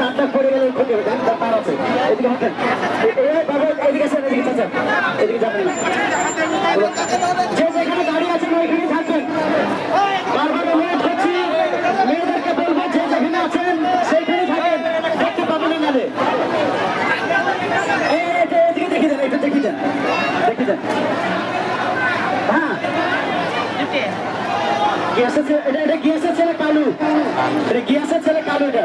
দাগ দাগ করে গেলে ক্ষতি হবে দাগ দাগ এদিকে হাঁটেন। এদিকে আসেন, এদিকে চাচা এদিকে যাবেন। যে যেখানে দাঁড়িয়ে আছেন ওইখানে থাকবেন। বারবার অনুরোধ করছি, মেয়েদেরকে বলব, যে যেখানে আছেন সেইখানে থাকেন। দেখতে পাবেন নালে এদিকে দেখে যান এটা দেখে যান দেখে যান হ্যাঁ। গ্যাসের ছেলে, এটা এটা গ্যাসের ছেলে কালু। এটা গ্যাসের ছেলে কালু, এটা।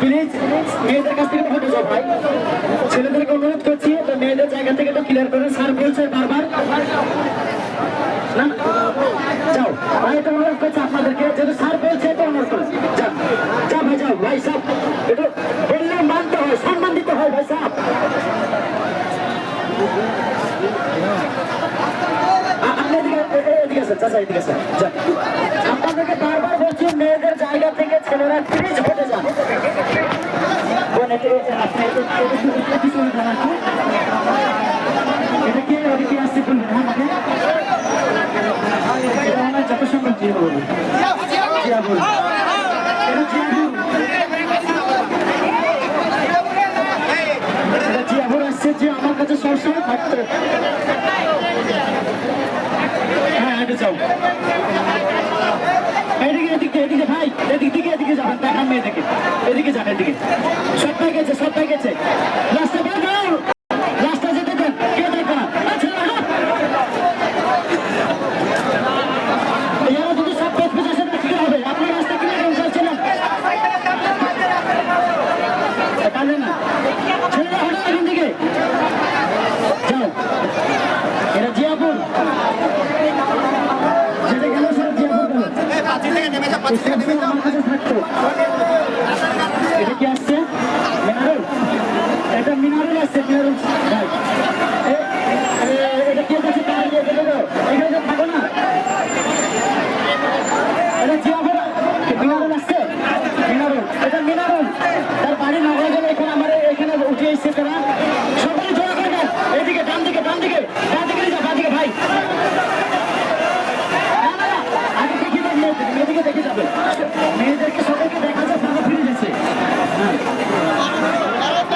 প্লিজ মেয়েদের কাছ থেকে হটে যাও ভাই। ছেলেদেরকে অনুরোধ করছি তো মেয়েদের জায়গা থেকে তো ক্লিয়ার করে স্যার বলছে বারবার। না যাও। ভাই এটা অনুরোধ করছে আপনাদেরকে, যেহেতু স্যার বলছে তো অনুরোধ করে যাও যাও ভাই যাও। ভাই সাহেব একটু বললে মানতে হয়, সম্মান দিতে হয় ভাই। যান। আপনাদেরকে বারবার বলছি, মেয়েদের জায়গা থেকে ছেলেরা প্লিজ হটে যান। হ্যাঁ আসছে যে আমার কাছে সবসময় থাকতে হ্যাঁ এটা যাও এদিকে এদিকে এদিকে ভাই এদিক দিকে এদিকে যাবেন দেখান মেয়েদিকে এদিকে যান এদিকে সব পাই গেছে বের যেতে দেন। কে দেখবে না আচ্ছা এরা যদি সব পেজ পেজ আসে কি হবে? আপনি রাস্তা কিনে কেউ যাচ্ছিলেন কাজে না। ছেলেরা হঠাৎ এখান থেকে। যাও। এটা জিয়াপুর। যেটা গেল সেটা জিয়াপুর গেল। আমার কাছে থাকতো। এটা কি মিনারুল আসছে মিনারুল ভাই এ- এ- এটা কি কাছে কার দিয়ে গেল গো? এখানে তো থাকো না এটা জিয়াপুর মিনারুল আসছে মিনারুল এটা মিনারুল তার বাড়ি নগর এখানে আমার এখানে উঠে এসছে তারা সবাই এদিকে ডান দিকে ডান দিকে ডান দিকে যা ডান দিকে ভাই না, না, না, আগে দেখিয়ে দেন মেয়েদের, মেয়েদিকে দেখে